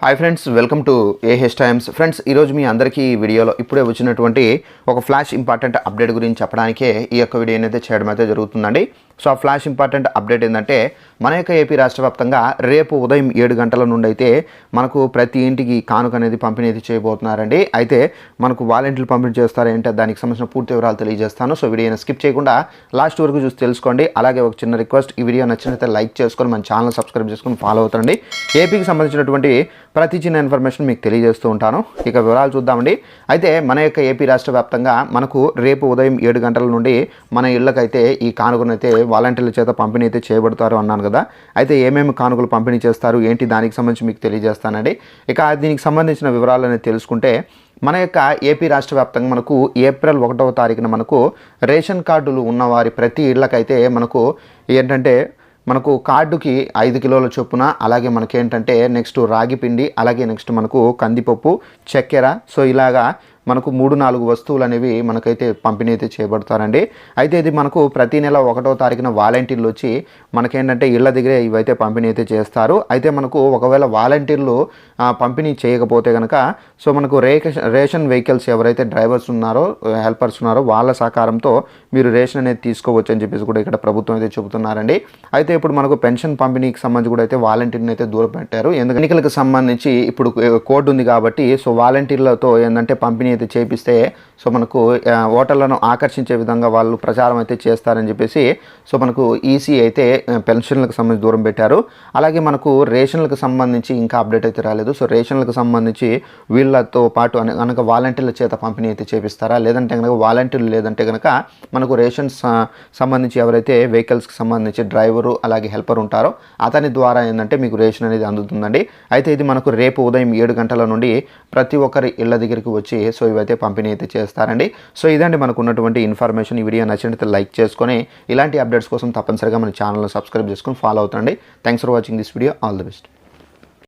Hi friends welcome to A H times friends ఈరోజు మీ అందరికీ వీడియోలో ఇప్పుడే వచ్చినటువంటి ఒక ఫ్లాష్ ఇంపార్టెంట్ అప్డేట్ గురించి చెప్పడానికే ఈ యొక్క వీడియో అయితే చేయడం అయితే జరుగుతుందండి. సో ఆ ఫ్లాష్ ఇంపార్టెంట్ అప్డేట్ ఏంటంటే మన యొక్క ఏపీ రాష్ట్ర వ్యాప్తంగా రేపు ఉదయం ఏడు గంటల నుండి అయితే మనకు ప్రతి ఇంటికి కానుక అనేది పంపిణీ అయితే చేయబోతున్నారండి. అయితే మనకు వాలంటీర్లు పంపిణీ చేస్తారు దానికి సంబంధించిన పూర్తి వివరాలు తెలియజేస్తాను. సో వీడియోని స్కిప్ చేయకుండా లాస్ట్ వరకు చూసి తెలుసుకోండి. అలాగే ఒక చిన్న రిక్వెస్ట్ ఈ వీడియో నచ్చినట్లయితే లైక్ చేసుకొని మన ఛానల్ సబ్స్క్రైబ్ చేసుకొని ఫాలో అవుతారండి ఏపీకి సంబంధించినటువంటి ప్రతి చిన్న ఇన్ఫర్మేషన్ మీకు తెలియజేస్తూ ఉంటాను. ఇక వివరాలు చూద్దామండి. అయితే మన యొక్క ఏపీ రాష్ట్ర వ్యాప్తంగా మనకు రేపు ఉదయం ఏడు గంటల నుండి మన ఇళ్ళకైతే ఈ కానుకనైతే వాలంటీర్ల చేత పంపిణీ అయితే చేయబడతారు అన్నాను కదా. అయితే ఏమేమి కానుకలు పంపిణీ చేస్తారు? ఏంటి దానికి సంబంధించి మీకు తెలియజేస్తానండి. ఇక దీనికి సంబంధించిన వివరాలు అనేది తెలుసుకుంటే మన యొక్క ఏపీ రాష్ట్ర వ్యాప్తంగా మనకు ఏప్రిల్ ఒకటవ తారీఖున మనకు రేషన్ కార్డులు ఉన్నవారి ప్రతి ఇళ్ళకైతే మనకు ఏంటంటే మనకు కార్డుకి ఐదు కిలోల చొప్పున అలాగే మనకేంటంటే నెక్స్ట్ రాగి పిండి అలాగే నెక్స్ట్ మనకు కందిపప్పు చక్కెర. సో ఇలాగా మనకు మూడు నాలుగు వస్తువులు అనేవి మనకైతే పంపిణీ అయితే చేయబడతారండి. అయితే ఇది మనకు ప్రతి నెల ఒకటో తారీఖున వాలంటీర్లు వచ్చి మనకేంటంటే ఇళ్ళ దగ్గరే ఇవైతే పంపిణీ అయితే చేస్తారు. అయితే మనకు ఒకవేళ వాలంటీర్లు పంపిణీ చేయకపోతే కనుక సో మనకు రేషన్ రేషన్ వెహికల్స్ ఎవరైతే డ్రైవర్స్ ఉన్నారో హెల్పర్స్ ఉన్నారో వాళ్ళ సహకారంతో మీరు రేషన్ అనేది తీసుకోవచ్చు అని చెప్పేసి కూడా ఇక్కడ ప్రభుత్వం అయితే చెబుతున్నారండి. అయితే ఇప్పుడు మనకు పెన్షన్ పంపిణీకి సంబంధించి కూడా అయితే వాలంటీర్ని అయితే దూరం పెట్టారు ఎందుకంటే ఎన్నికలకు సంబంధించి ఇప్పుడు కోడ్ ఉంది కాబట్టి సో వాలంటీర్లతో ఏంటంటే పంపిణీ అయితే చేపిస్తే సో మనకు ఓటర్లను ఆకర్షించే విధంగా వాళ్ళు ప్రచారం అయితే చేస్తారని చెప్పేసి సో మనకు ఈసీ అయితే పెన్షన్లకు సంబంధించి దూరం పెట్టారు. అలాగే మనకు రేషన్లకు సంబంధించి ఇంకా అప్డేట్ అయితే రాలేదు. సో రేషన్లకు సంబంధించి వీళ్ళతో పాటు అన- కనుక వాలంటీర్ల చేత పంపిణీ అయితే చేపిస్తారా? లేదంటే కనుక వాలంటీర్లు లేదంటే కనుక మనకు రేషన్ సంబంధించి ఎవరైతే వెహికల్స్కి సంబంధించి డ్రైవరు అలాగే హెల్పర్ ఉంటారో అతని ద్వారా ఏంటంటే మీకు రేషన్ అనేది అందుతుందండి. అయితే ఇది మనకు రేపు ఉదయం ఏడు గంటల నుండి ప్రతి ఒక్కరి ఇళ్ళ దగ్గరికి వచ్చి సో సో ఇవైతే పంపిణీ అయితే చేస్తారండి. సో ఇదండి మనకు ఉన్నటువంటి ఇన్ఫర్మేషన్. ఈ వీడియో నచ్చినట్లయితే లైక్ చేసుకొని ఇలాంటి అప్డేట్స్ కోసం తప్పనిసరిగా మన ఛానల్ని సబ్స్క్రైబ్ చేసుకొని follow అవుతండి thanks for watching this video. All the best.